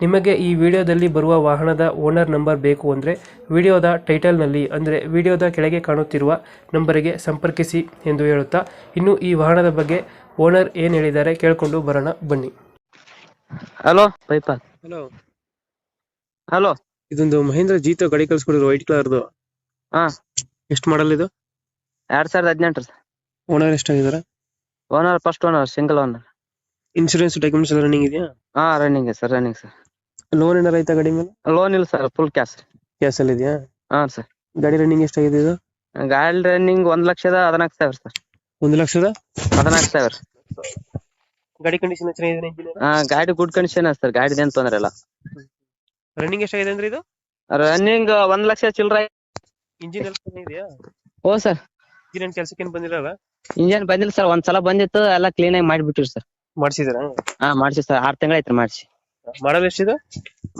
ನಿಮಗೆ ಈ ವಿಡಿಯೋದಲ್ಲಿ ಬರುವ ವಾಹನದ ಓನರ್ ನಂಬರ್ ಬೇಕು ಅಂದರೆ ವಿಡಿಯೋದ ಟೈಟಲ್ನಲ್ಲಿ ಅಂದರೆ ವಿಡಿಯೋದ ಕೆಳಗೆ ಕಾಣುತ್ತಿರುವ ನಂಬರಿಗೆ ಸಂಪರ್ಕಿಸಿ ಎಂದು ಹೇಳುತ್ತಾ ಇನ್ನು ಈ ವಾಹನದ ಬಗ್ಗೆ ಓನರ್ ಏನು ಹೇಳಿದ್ದಾರೆ ಕೇಳಿಕೊಂಡು ಬರೋಣ ಬನ್ನಿ. Hello people. ಹಲೋ. ಹಲೋ. ಇದೊಂದು ಮಹೇಂದ್ರ ಜೀತೋ ಗಾಡಿ ಕಳಿಸ್ಕೊಡಿದ್ರು ವೈಟ್ ಕಲರ್ದು. ಹಾ. ಎಷ್ಟು ಮಾಡಲ್ ಇದು? ಎರಡ್ ಸಾವಿರದ ಹದಿನೆಂಟು sir. Owner ಎಷ್ಟಾಗಿದ್ದಾರೆ owner first owner single owner insurance documents ಎಲ್ಲ ರನ್ನಿಂಗ್ ಇದೆಯಾ? ಹಾ running sir running sir loan ಏನಾರ ಐತಾ ಗಾಡಿ ಮೇಲೆ? ಲೋನ್ ಇಲ್ಲ ಸರ್ ಫುಲ್ ಕ್ಯಾಶ್ ಕ್ಯಾಶ್ ಅಲ್ಲಿ ಇದೆಯಾ? ಹಾ ಸರ್ ಗಾಡಿ ರನ್ನಿಂಗ್ ಎಷ್ಟಾಗಿದೆ ಇದು? ಗಾಡಿ ರನ್ನಿಂಗ್ ಒಂದ್ ಲಕ್ಷದ ಹದಿನಾಲ್ಕು ಸಾವಿರ ಸರ್ ಒಂದು ಲಕ್ಷದ? ಹದಿನಾಲ್ಕು ಸಾವಿರ. ಗಾಡಿ ಕಂಡೀಷನ್ ಚೆನ್ನಾಗಿದೆ ಇಂಜಿನ್ ಹಾ ಗಾಡಿ ಗುಡ್ ಕಂಡೀಷನ್ ಸರ್ ಗಾಡಿದೇನ್ ತೊಂದ್ರೆ ಇಲ್ಲ. ರನ್ನಿಂಗ್ ಎಷ್ಟಾಗಿದೆ ಅಂದ್ರೆ ಇದು? ರನ್ನಿಂಗ್ ಒಂದ್ ಲಕ್ಷ ಚಿಲ್ಲರೆ ಇಂಜಿನ್ ಎಲ್ಲ ಚೆನ್ನಾಗಿದೆಯಾ? ಓ ಸರ್ ಇಂಜಿನ್ ಕೆಲಸಕ್ಕೆ ಏನು ಬಂದಿರಲ್ಲ ಇಂಜಿನ್ ಬಂದಿಲ್ಲ ಸರ್ ಒಂದ್ ಸಲ ಬಂದಿತ್ತು ಎಲ್ಲ ಕ್ಲೀನ್ ಆಗಿ ಮಾಡಿಬಿಟ್ಟಿವಿ ಸರ್ ಮಾಡಿಸಿದಾರ ಹಾ ಮಾಡ್ಸಿ ಸರ್. ಆರ್ ತಿಂಗಳ ಐತ್ರಿ ಮಾಡ್ಸಿ. ಮಾಡಲ್ ಎಷ್ಟಿದೆ?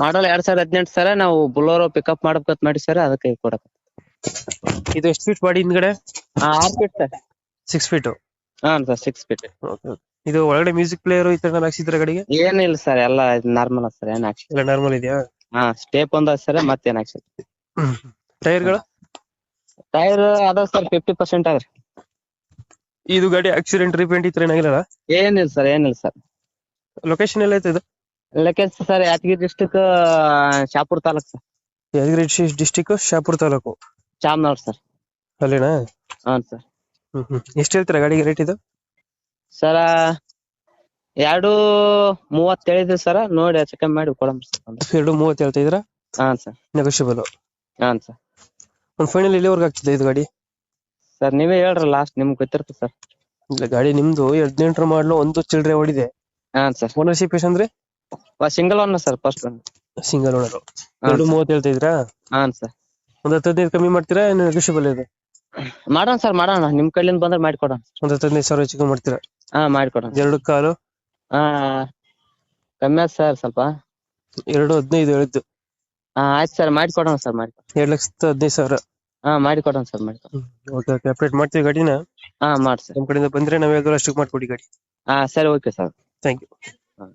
ಮಾಡಲ್ ಎರಡ್ ಸಾವಿರದ ಹದಿನೆಂಟು ಸರ್ ನಾವು ಬುಲೋರೋ ಪಿಕಪ್ ಮಾಡ್ಬೇಕಂತ ಮಾಡಿ ಸರ್ ಅದಕ್ಕೆ ಕೊಡಕ ಇದು ಎಷ್ಟು ಫೀಟ್ ಬಾಡಿ ಹಿಂದ್ಗಡೆ? ಹಾ ಆರ್ ಫೀಟ್ ಸರ್. ಸಿಕ್ಸ್ ಫೀಟ್ ಹಾ ಸರ್ ಸಿಕ್ಸ್ ಫೀಟ್ ಇದು ಒಳಗಡೆ ಮ್ಯೂಸಿಕ್ ಪ್ಲೇಯರ್ ಈ ತರ ಹಾಕ್ಸಿದ್ರ ಗಾಡಿಗೆ? ಏನಿಲ್ಲ ಸರ್ ಎಲ್ಲ ನಾರ್ಮಲ್ ಸರ್ ಏನ್ ಹಾಕ್ಸಿ ಇಲ್ಲ ನಾರ್ಮಲ್ ಇದೆಯಾ? ಹಾ ಸ್ಟೇಪ್ ಒಂದ್ ಸರ್ ಮತ್ತೇನ್ ಹಾಕ್ಸಿ ಟೈರ್ಗಳು? ಟೈರ್ ಅದ ಸರ್ ಫಿಫ್ಟಿ ಪರ್ಸೆಂಟ್ ಅದ್ರಿ ಇದು ಗಾಡಿ ಆಕ್ಸಿಡೆಂಟ್ ರಿಪೇಂಟ್ ಇತ್ತು ಏನಾಗಿಲ್ಲ ಏನಿಲ್ಲ ಸರ್ ಏನಿಲ್ಲ ಸರ್. ಲೊಕೇಶನ್ ಎಲ್ಲ ಐತೆ ಇದು? Location sir Yadgiri district Shahapur taluk sir. Yadgiri district Shahapur taluk? Chamanagar sir. ಅಲ್ಲೇನಾ? ಹಾ ಸರ್. ಹ್ಮ್ ಹ್ಮ್. ಎಷ್ಟು ಹೇಳ್ತೀರಾ ಗಾಡಿಗೆ ರೇಟ್ ಇದು? ಸರ ಎರಡು ಮೂವತ್ತು ಹೇಳಿದ್ರಿ ಸರ್ ನೋಡಿ ಚೆಕ್ ಕಮ್ಮಿ ಮಾಡಿ ಕೊಡಮ್ ಎರಡು ಮೂವತ್ತು ಹೇಳ್ತಾ ಇದ್ರ ಹಾ ಸರ್. ನೆಗೋಷಿಯಬಲ್ ಹಾ ಸರ್. ಒಂದು ಫೈನಲ್ ಎಲ್ಲಿವರೆಗೆ ಆಗ್ತದೆ ಇದು ಗಾಡಿ? ಸರ್ ನೀವೇ ಹೇಳ್ರಿ ಲಾಸ್ಟ್ ನಿಮ್ಗೆ ಗೊತ್ತಿರ್ತದೆ ಸರ್ ಇಲ್ಲ ಗಾಡಿ ನಿಮ್ದು ಹದಿನೆಂಟರ ಮಾಡಲು ಒಂದು ಚಿಲ್ಲರೆ ಓಡಿದೆ. ಹಾಂ sir ownership ಎಷ್ಟಂದ್ರೆ single one sir first one single owner ಎರಡು ಮೂವತ್ತು ಹೇಳ್ತಾ ಇದ್ರಾ ಹಾ ಸರ್ ಒಂದು ಹತ್ತು ಹದಿನೈದು ಕಮ್ಮಿ ಮಾಡ್ತೀರಾ? ಏನು ನೆಗೋಷಿಯಬಲ್ ಇದೆ. ಮಾಡೋಣ ಸರ್ ಮಾಡೋಣ. ನಿಮ್ಮ ಕೈಲಿಂದ ಬಂದ್ರೆ ಮಾಡಿಕೊಡೋಣ ಒಂದು ಹತ್ತು ಹದಿನೈದು ಸಾವಿರ ಹೆಚ್ಚಿಗೆ ಮಾಡ್ತೀರಾ? ಹಾಂ ಮಾಡಿಕೊಡೋಣ ಎರಡು ಕಾಲು? ಹಾಂ ಕಮ್ಮಿ ಆಯ್ತು ಸರ್ ಸ್ವಲ್ಪ. ಎರಡು ಹದಿನೈದು ಹೇಳಿದ್ದು. ಹಾಂ ಆಯ್ತು ಸರ್ ಮಾಡಿಕೊಡೋಣ ಸರ್ ಮಾಡಿ ಎರಡು ಲಕ್ಷದ ಹದಿನೈದು ಸಾವಿರ. ಹಾ ಮಾಡಿಕೊಡೋಣ ಸರ್ ಮಾಡಿ ಓಕೆ ಓಕೆ ಅಪ್ಡೇಟ್ ಮಾಡ್ತೀವಿ ಗಾಡಿನ? ಹಾ ಮಾಡಿ ಸರ್. ನಮ್ಮ ಕಡೆಯಿಂದ ಬಂದ್ರೆ ನಾವ್ ಯಾವ್ದಾದ್ರು ಅಷ್ಟಕ್ಕೆ ಮಾಡ್ಕೊಡಿ ಗಾಡಿ. ಹಾ ಸರಿ ಓಕೆ ಸರ್. ಥ್ಯಾಂಕ್ ಯು ಹಾ